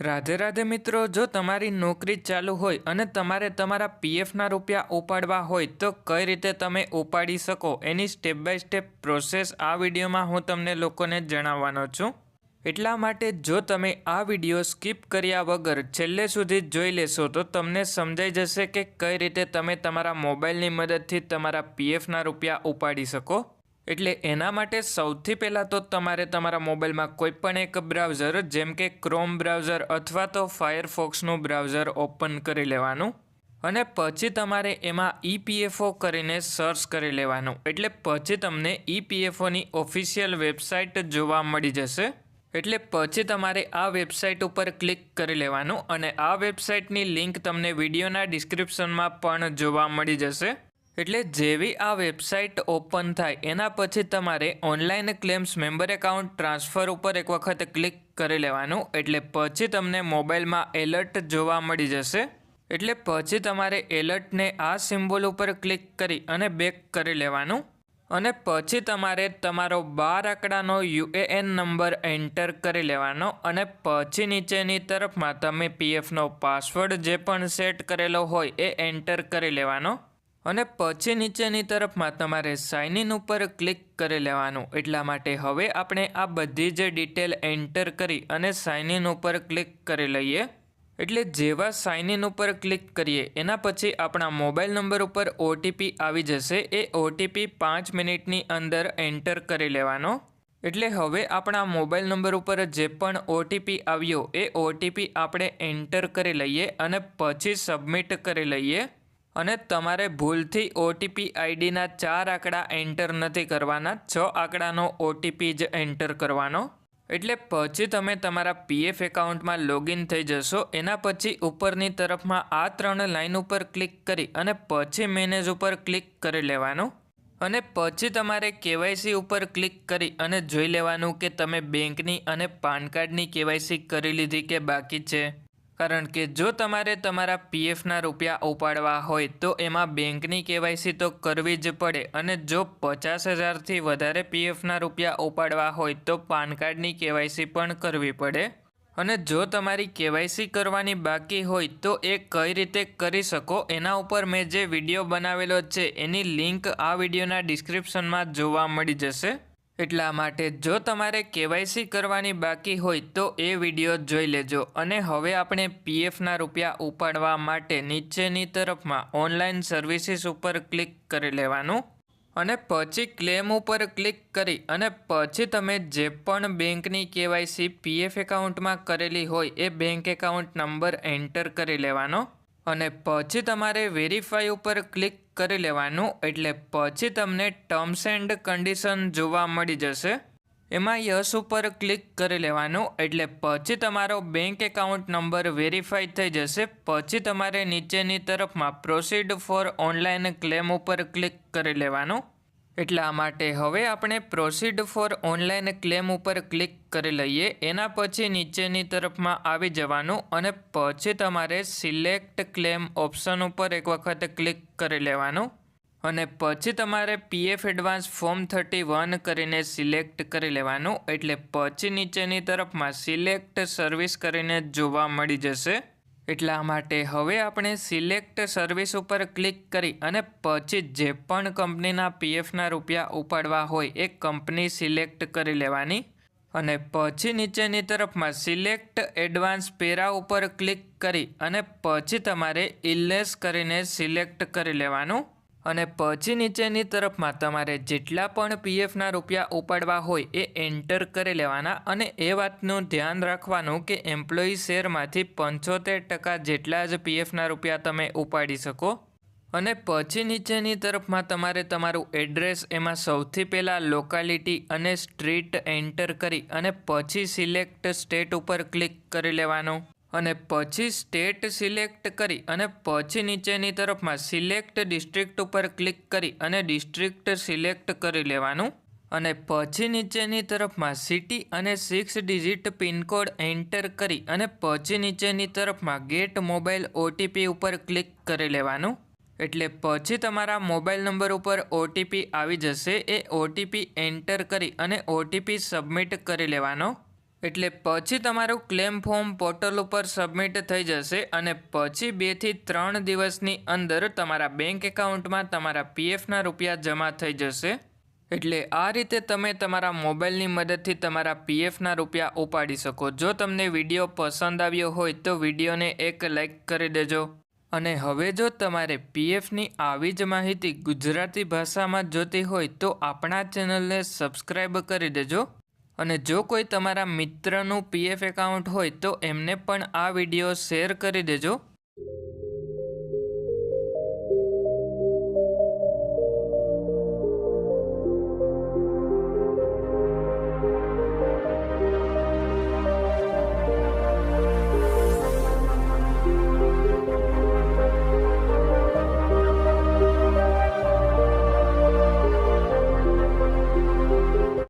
રાધે રાધે મિત્રો, જો તમારી નોકરી ચાલુ હોય અને તમારે તમારા પીએફના રૂપિયા ઉપાડવા હોય, તો કઈ રીતે તમે ઉપાડી શકો? એની સ્ટેપ બાય સ્ટેપ પ્રોસેસ આ વિડીયોમાં હું તમને લોકોને જણાવવાનો છું. એટલા માટે જો તમે આ વીડિયો સ્કીપ કર્યા વગર છેલ્લે સુધી જોઈ લેશો, તો તમને સમજાઈ જશે કે કઈ રીતે તમે તમારા મોબાઈલની મદદથી તમારા પીએફના રૂપિયા ઉપાડી શકો. એટલે એના માટે સૌથી પહેલાં તો તમારે તમારા મોબાઈલમાં કોઈ પણ એક બ્રાઉઝર, જેમ કે ક્રોમ બ્રાઉઝર અથવા તો ફાયરફોક્સનું બ્રાઉઝર ઓપન કરી લેવાનું અને પછી તમારે એમાં ઈપીએફઓ કરીને સર્ચ કરી લેવાનું. એટલે પછી તમને ઈપીએફઓની ઓફિશિયલ વેબસાઇટ જોવા મળી જશે. એટલે પછી તમારે આ વેબસાઇટ ઉપર ક્લિક કરી લેવાનું અને આ વેબસાઇટની લિંક તમને વિડીયોના ડિસ્ક્રિપ્શનમાં પણ જોવા મળી જશે. એટલે જેવી આ વેબસાઇટ ઓપન થાય, એના પછી તમારે online claims member account transfer ઉપર એક વખત ક્લિક કરી લેવાનું. એટલે પછી તમને મોબાઈલમાં એલર્ટ જોવા મળી જશે. એટલે પછી તમારે એલર્ટને આ સિમ્બોલ ઉપર ક્લિક કરી અને બેક કરી લેવાનું. અને પછી તમારે તમારો બાર આંકડાનો યુએએન નંબર એન્ટર કરી લેવાનો. અને પછી નીચેની તરફમાં તમે પીએફનો પાસવર્ડ જે પણ સેટ કરેલો હોય એ એન્ટર કરી લેવાનો. અને પછી નીચેની તરફમાં તમારે સાઇન ઇન ઉપર ક્લિક કરી લેવાનું. એટલા માટે હવે આપણે આ બધી જ ડિટેલ એન્ટર કરી અને સાઇન ઇન ઉપર ક્લિક કરી લઈએ. એટલે જેવા સાઇન ઇન ઉપર ક્લિક કરીએ, એના પછી આપણા મોબાઈલ નંબર ઉપર ઓટીપી આવી જશે. એ ઓટીપી પાંચ મિનિટની અંદર એન્ટર કરી લેવાનો. એટલે હવે આપણા મોબાઈલ નંબર ઉપર જે પણ ઓટીપી આવ્યો, એ ઓટીપી આપણે એન્ટર કરી લઈએ અને પછી સબમિટ કરી લઈએ. અને તમારે ભૂલથી ઓટીપી આઈડીના ચાર આંકડા એન્ટર નથી કરવાના. છ આંકડાનો ઓટીપી જ એન્ટર કરવાનો. એટલે પછી તમે તમારા પીએફ એકાઉન્ટમાં લોગિન થઈ જશો. એના પછી ઉપરની તરફમાં આ ત્રણ લાઇન ઉપર ક્લિક કરી અને પછી મેનેજ ઉપર ક્લિક કરી લેવાનું. અને પછી તમારે કેવાયસી ઉપર ક્લિક કરી અને જોઈ લેવાનું કે તમે બેંકની અને પાન કાર્ડની કેવાયસી કરી લીધી કે બાકી છે. કારણ કે જો તમારે તમારા પીએફના રૂપિયા ઉપાડવા હોય, તો એમાં બેંકની કેવાયસી તો કરવી જ પડે અને જો પચાસ હજારથી વધારે પીએફના રૂપિયા ઉપાડવા હોય, તો પાન કાર્ડની કેવાયસી પણ કરવી પડે. અને જો તમારી કેવાયસી કરવાની બાકી હોય, તો એ કઈ રીતે કરી શકો, એના ઉપર મેં જે વીડિયો બનાવેલો છે, એની લિંક આ વિડીયોના ડિસ્ક્રિપ્શનમાં જોવા મળી જશે. એટલા માટે જો તમારે કેવાયસી કરવાની બાકી હોય તો એ વીડિયો જોઈ લેજો. અને હવે આપણે પીએફના રૂપિયા ઉપાડવા માટે નીચેની તરફમાં ઓનલાઈન સર્વિસીસ ઉપર ક્લિક કરી લેવાનું. અને પછી ક્લેમ ઉપર ક્લિક કરી અને પછી તમે જે પણ બેંકની કેવાયસી પીએફ એકાઉન્ટમાં કરેલી હોય એ બેંક એકાઉન્ટ નંબર એન્ટર કરી લેવાનો. અને પછી તમારે વેરીફાઈ ઉપર ક્લિક કરી લેવાનું, એટલે પછી તમને ટર્મ્સ એન્ડ કન્ડિશન જોવા મળી જશે. એમાં યસ ઉપર ક્લિક કરી લેવાનું, એટલે પછી તમારો બેંક એકાઉન્ટ નંબર વેરીફાઈ થઈ જશે. પછી તમારે નીચેની તરફમાં પ્રોસીડ ફોર ઓનલાઈન ક્લેમ ઉપર ક્લિક કરી લેવાનું. એટલા માટે હવે આપણે પ્રોસીડ ફોર ઓનલાઈન ક્લેમ ઉપર ક્લિક કરી લઈએ. એના પછી નીચેની તરફમાં આવી જવાનું અને પછી તમારે સિલેક્ટ ક્લેમ ઓપ્શન ઉપર એક વખત ક્લિક કરી લેવાનું. અને પછી તમારે PF advance form thirty one કરીને સિલેક્ટ કરી લેવાનું. એટલે પછી નીચેની તરફમાં સિલેક્ટ સર્વિસ કરીને જોવા મળી જશે. એટલા માટે હવે આપણે સિલેક્ટ સર્વિસ ઉપર ક્લિક કરી અને પછી જે પણ કંપનીના પીએફના રૂપિયા ઉપાડવા હોય એ કંપની સિલેક્ટ કરી લેવાની. અને પછી નીચેની તરફમાં સિલેક્ટ એડવાન્સ પેરા ઉપર ક્લિક કરી અને પછી તમારે ઇલેસ કરીને સિલેક્ટ કરી લેવાનું. અને પછી નીચેની તરફમાં તમારે જેટલા પણ પીએફના રૂપિયા ઉપાડવા હોય એ એન્ટર કરી લેવાના અને એ વાતનું ધ્યાન રાખવાનું કે એમ્પ્લોયી શેરમાંથી પંચોતેર ટકા જેટલા જ પીએફના રૂપિયા તમે ઉપાડી શકો. અને પછી નીચેની તરફમાં તમારે તમારું એડ્રેસ એમાં સૌથી પહેલાં લોકાલિટી અને સ્ટ્રીટ એન્ટર કરી અને પછી સિલેક્ટ સ્ટેટ ઉપર ક્લિક કરી લેવાનું. અને પછી સ્ટેટ સિલેક્ટ કરી અને પછી નીચેની તરફમાં સિલેક્ટ ડિસ્ટ્રિક્ટ ઉપર ક્લિક કરી અને ડિસ્ટ્રિક્ટ સિલેક્ટ કરી લેવાનું. અને પછી નીચેની તરફમાં સિટી અને સિક્સ ડિજિટ પિનકોડ એન્ટર કરી અને પછી નીચેની તરફમાં ગેટ મોબાઈલ ઓટીપી ઉપર ક્લિક કરી લેવાનું. એટલે પછી તમારા મોબાઈલ નંબર ઉપર ઓટીપી આવી જશે, એ ઓટીપી એન્ટર કરી અને ઓટીપી સબમિટ કરી લેવાનો. એટલે પછી તમારું ક્લેમ ફોર્મ પોર્ટલ ઉપર સબમિટ થઈ જશે અને પછી બેથી ત્રણ દિવસની અંદર તમારા બેંક એકાઉન્ટમાં તમારા પીએફના રૂપિયા જમા થઈ જશે. એટલે આ રીતે તમે તમારા મોબાઈલની મદદથી તમારા પીએફના રૂપિયા ઉપાડી શકો. જો તમને વીડિયો પસંદ આવ્યો હોય તો વિડીયોને એક લાઈક કરી દેજો. અને હવે જો તમારે પીએફની આવી જ માહિતી ગુજરાતી ભાષામાં જોતી હોય તો આપણા ચેનલને સબસ્ક્રાઈબ કરી દેજો. અને જો કોઈ તમારા મિત્રનું પીએફ એકાઉન્ટ હોય તો એમને પણ આ વીડિયો શેર કરી દેજો.